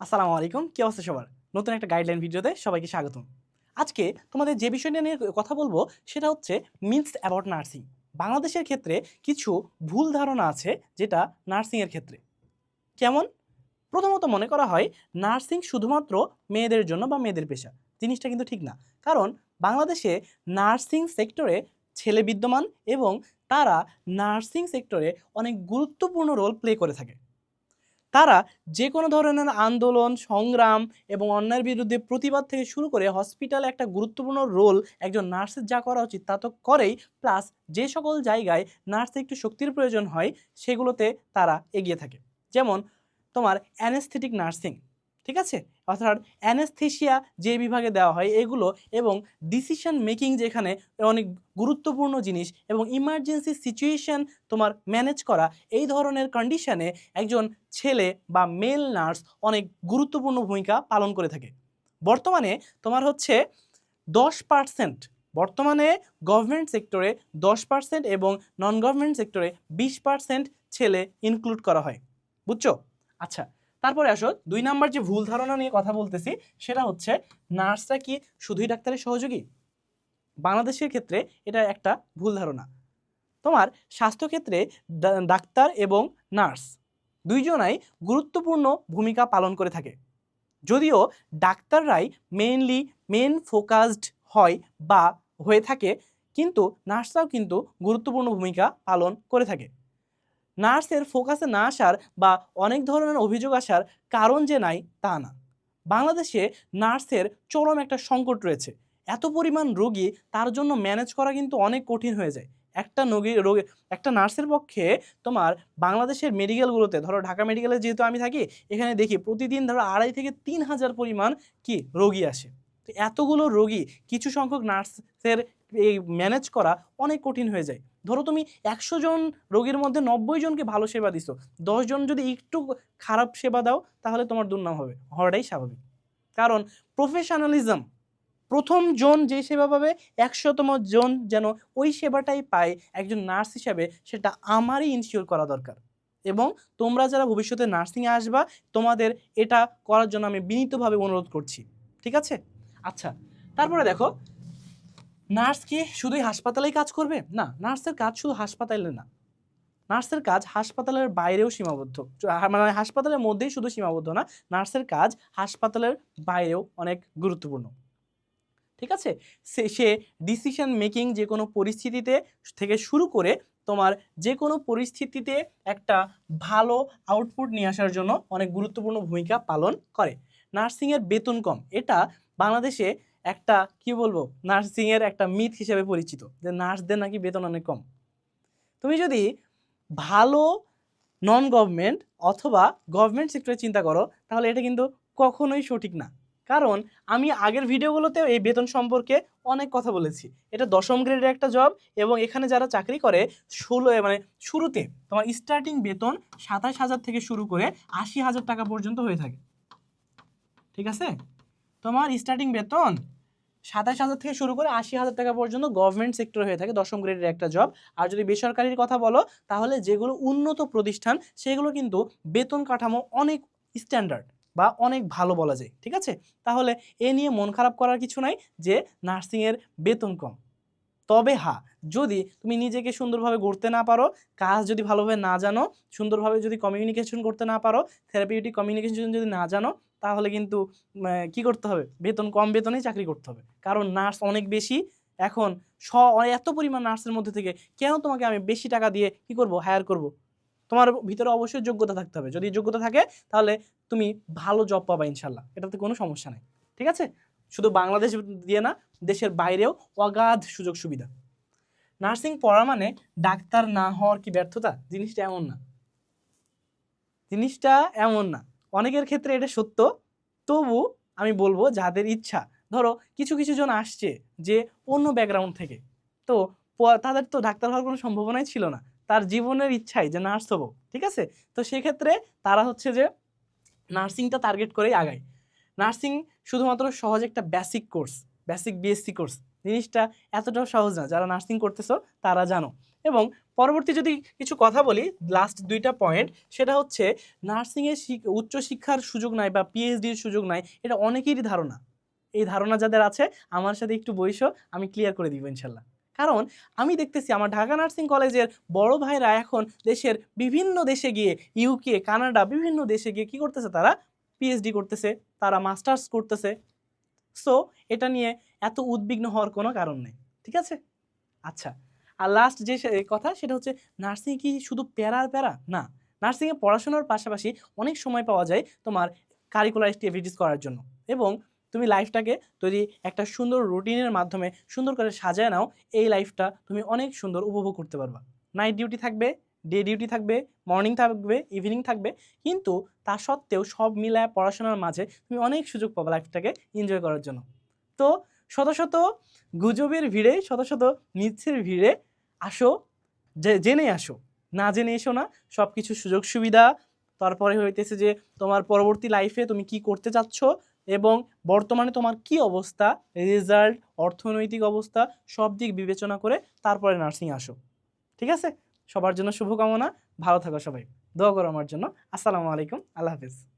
আসসালামু আলাইকুম, কি অবস্থা সবার? নতুন একটা গাইডলাইন ভিডিওতে সবাইকে স্বাগতম। আজকে তোমাদের যে বিষয়টা নিয়ে কথা বলব, সেটা হচ্ছে মিথস অ্যাবাউট নার্সিং বাংলাদেশের ক্ষেত্রে কিছু ভুল ধারণা আছে যেটা নার্সিংয়ের ক্ষেত্রে। কেমন? প্রথমত মনে করা হয় নার্সিং শুধুমাত্র মেয়েদের জন্য বা মেয়েদের পেশা। জিনিসটা কিন্তু ঠিক না। কারণ বাংলাদেশে নার্সিং সেক্টরে ছেলে বিদ্যমান এবং তারা নার্সিং সেক্টরে অনেক গুরুত্বপূর্ণ রোল প্লে করে থাকে। তারা যে কোনো ধরনের আন্দোলন, সংগ্রাম এবং অন্যায়ের বিরুদ্ধে প্রতিবাদ থেকে শুরু করে হসপিটালে একটা গুরুত্বপূর্ণ রোল একজন নার্সের যা করা উচিত তা তো করেই। প্লাস যে সকল জায়গায় নার্সের একটু শক্তির প্রয়োজন হয়, সেগুলোতে তারা এগিয়ে থাকে। যেমন তোমার অ্যানেস্থেটিক নার্সিং ঠিক আছে? অর্থাৎ অ্যানেস্থেশিয়া যে বিভাগে দেওয়া হয় এগুলো এবং ডিসিশন মেকিং যেখানে অনেক গুরুত্বপূর্ণ জিনিস এবং ইমার্জেন্সি সিচুয়েশন তোমার ম্যানেজ করা, এই ধরনের কন্ডিশনে একজন ছেলে বা মেল নার্স অনেক গুরুত্বপূর্ণ ভূমিকা পালন করে থাকে। বর্তমানে তোমার হচ্ছে দশ পার্সেন্ট বর্তমানে গভর্নমেন্ট সেক্টরে দশ পার্সেন্ট এবং নন গভর্নমেন্ট সেক্টরে বিশ পার্সেন্ট ছেলে ইনক্লুড করা হয়। বুঝছ? আচ্ছা তারপরে আসো, দুই নাম্বার যে ভুল ধারণা নিয়ে কথা বলতেছি, সেটা হচ্ছে নার্সরা কি শুধুই ডাক্তারের সহযোগী? বাংলাদেশের ক্ষেত্রে এটা একটা ভুল ধারণা। তোমার স্বাস্থ্যক্ষেত্রে ডাক্তার এবং নার্স দুইজনাই গুরুত্বপূর্ণ ভূমিকা পালন করে থাকে। যদিও ডাক্তাররাই মেইনলি মেন ফোকাসড হয় বা হয়ে থাকে, কিন্তু নার্সরাও কিন্তু গুরুত্বপূর্ণ ভূমিকা পালন করে থাকে। নার্সের ফোকাসে না আসার বা অনেক ধরনের অভিযোগ আসার কারণ যে নাই, তা না। বাংলাদেশে নার্সের চরম একটা সংকট রয়েছে। এত পরিমাণ রোগী তার জন্য ম্যানেজ করা কিন্তু অনেক কঠিন হয়ে যায়। একটা রোগী রোগে, একটা নার্সের পক্ষে তোমার বাংলাদেশের মেডিকেলগুলোতে, ধরো ঢাকা মেডিকেলে যেহেতু আমি থাকি, এখানে দেখি প্রতিদিন ধরো আড়াই থেকে তিন হাজার পরিমাণ কি রোগী আসে। তো এতগুলো রোগী, কিছু সংখ্যক নার্সের এই ম্যানেজ করা অনেক কঠিন হয়ে যায়। ধরো তুমি একশো জন রোগীর মধ্যে নব্বই জনকে ভালো সেবা দিছো জন যদি একটু খারাপ সেবা দাও, তাহলে তোমার দুর্নাম হবে, হওয়াটাই স্বাভাবিক। কারণ প্রফেশনালিজম প্রথম জন যে সেবা পাবে, একশোতম জন যেন ওই সেবাটাই পায় একজন নার্স হিসাবে, সেটা আমারই ইনশিওর করা দরকার। এবং তোমরা যারা ভবিষ্যতে নার্সিংয়ে আসবা, তোমাদের এটা করার জন্য আমি বিনীতভাবে অনুরোধ করছি, ঠিক আছে? আচ্ছা তারপরে দেখো, নার্স কি শুধুই হাসপাতালেই কাজ করবে? না, নার্সের কাজ শুধু হাসপাতালে না। নার্সের কাজ হাসপাতালের বাইরেও সীমাবদ্ধ। মানে হাসপাতালের মধ্যেই শুধু সীমাবদ্ধ না, নার্সের কাজ হাসপাতালের বাইরেও অনেক গুরুত্বপূর্ণ। ঠিক আছে? সে সে ডিসিশন মেকিং যে কোনো পরিস্থিতিতে থেকে শুরু করে তোমার যে কোনো পরিস্থিতিতে একটা ভালো আউটপুট নিয়ে আসার জন্য অনেক গুরুত্বপূর্ণ ভূমিকা পালন করে। নার্সিংয়ের বেতন কম। এটা বাংলাদেশে একটা, কি বলব নার্সিংয়ের একটা মিথ হিসেবে পরিচিত যে নার্সদের নাকি বেতন অনেক কম। তুমি যদি ভালো নন গভর্নমেন্ট অথবা গভর্নমেন্ট সেক্টরে চিন্তা করো, তাহলে এটা কিন্তু কখনোই সঠিক না। কারণ আমি আগের ভিডিওগুলোতে এই বেতন সম্পর্কে অনেক কথা বলেছি। এটা দশম গ্রেডের একটা জব এবং এখানে যারা চাকরি করে, ষোলো মানে শুরুতে তোমার স্টার্টিং বেতন সাতাশ হাজার থেকে শুরু করে আশি হাজার টাকা পর্যন্ত হয়ে থাকে। ঠিক আছে? তোমার স্টার্টিং বেতন সাতাশ হাজার থেকে শুরু করে আশি হাজার টাকা পর্যন্ত গভর্নমেন্ট সেক্টর হয়ে থাকে, দশম গ্রেডের একটা জব আর যদি বেসরকারির কথা বলো, তাহলে যেগুলো উন্নত প্রতিষ্ঠান, সেগুলো কিন্তু বেতন কাঠামো অনেক স্ট্যান্ডার্ড বা অনেক ভালো বলা যায়, ঠিক আছে? তাহলে এ নিয়ে মন খারাপ করার কিছু নাই যে নার্সিংয়ের বেতন কম। তবে হ্যাঁ যদি তুমি নিজেকে সুন্দরভাবে গড়তে না পারো, কাজ যদি ভালোভাবে না জানো, সুন্দরভাবে যদি কমিউনিকেশন করতে না পারো থেরাপিউটিক কমিউনিকেশন যদি না জানো, তাহলে কিন্তু কি করতে হবে? বেতন, কম বেতনেই চাকরি করতে হবে। কারণ নার্স অনেক বেশি। এখন স, এত পরিমাণ নার্সের মধ্যে থেকে কেন তোমাকে আমি বেশি টাকা দিয়ে কি করব? হায়ার করব? তোমার ভিতরে অবশ্যই যোগ্যতা থাকতে হবে। যদি যোগ্যতা থাকে, তাহলে তুমি ভালো জব পাবা ইনশাল্লাহ। এটাতে কোনো সমস্যা নেই। ঠিক আছে? শুধু বাংলাদেশ দিয়ে না, দেশের বাইরেও অগাধ সুযোগ সুবিধা। নার্সিং পড়া মানে ডাক্তার না হওয়ার কি ব্যর্থতা? জিনিসটা এমন না। জিনিসটা এমন না। অনেকের ক্ষেত্রে এটা সত্য। তবু আমি বলব, যাদের ইচ্ছা, ধরো কিছু কিছু জন আসছে যে অন্য ব্যাকগ্রাউন্ড থেকে, তো তাদের তো ডাক্তার হওয়ার কোনো সম্ভাবনাই ছিল না। তার জীবনের ইচ্ছাই যে নার্স হব, ঠিক আছে? তো সেক্ষেত্রে তারা হচ্ছে যে নার্সিংটা টার্গেট করেই আগায়। নার্সিং শুধুমাত্র সহজ একটা basic course basic BSc course জিনিসটা এতটাও সহজ না, যারা নার্সিং করতেছো তারা জানো। এবং পরবর্তী যদি কিছু কথা বলি লাস্ট দুইটা পয়েন্ট সেটা হচ্ছে নার্সিংয়ের শিক- উচ্চশিক্ষার সুযোগ নাই বা পিএইচডির সুযোগ নাই, এটা অনেকেরই ধারণা। এই ধারণা যাদের আছে, আমার সাথে একটু বইসো, আমি ক্লিয়ার করে দিব ইনশাল্লাহ। কারণ আমি দেখতেছি আমার ঢাকা নার্সিং কলেজের বড় ভাইরা এখন দেশের বিভিন্ন দেশে গিয়ে ইউকে কানাডা বিভিন্ন দেশে গিয়ে কি করতেছে তারা? পিএইচডি করতেছে, তারা মাস্টার্স করতেছে। সো এটা নিয়ে এত উদ্বিগ্ন হওয়ার কোনো কারণ নেই, ঠিক আছে? আচ্ছা আর লাস্ট যে কথা সেটা হচ্ছে নার্সিং কি শুধু প্যারার প্যারা? না নার্সিংয়ে পড়াশোনার পাশাপাশি অনেক সময় পাওয়া যায় তোমার কারিকুলার অ্যাক্টিভিটিস করার জন্য। এবং তুমি লাইফটাকে যদি একটা সুন্দর রুটিনের মাধ্যমে সুন্দর করে সাজায় নাও, এই লাইফটা তুমি অনেক সুন্দর উপভোগ করতে পারবা। নাইট ডিউটি থাকবে ডে ডিউটি থাকবে মর্নিং থাকবে ইভিনিং থাকবে, কিন্তু তা সত্ত্বেও সব মিলায় পড়াশোনার মাঝে তুমি অনেক সুযোগ পাবে লাইফটাকে এনজয় করার জন্য। তো শত শত গুজবের ভিড়ে, শত শত মিথ্যের ভিড়ে আসো জেনে আসো। না জেনে এসো না সব কিছু সুযোগ সুবিধা। তারপরে হইতেছে যে তোমার পরবর্তী লাইফে তুমি কি করতে চাচ্ছ এবং বর্তমানে তোমার কি অবস্থা রেজাল্ট অর্থনৈতিক অবস্থা, সব দিক বিবেচনা করে তারপরে নার্সিং আসো। ঠিক আছে? সবার জন্য শুভকামনা। ভালো থাকো সবাই। দোয়া করো আমার জন্য। আসসালামু আলাইকুম। আল্লাহ হাফিজ।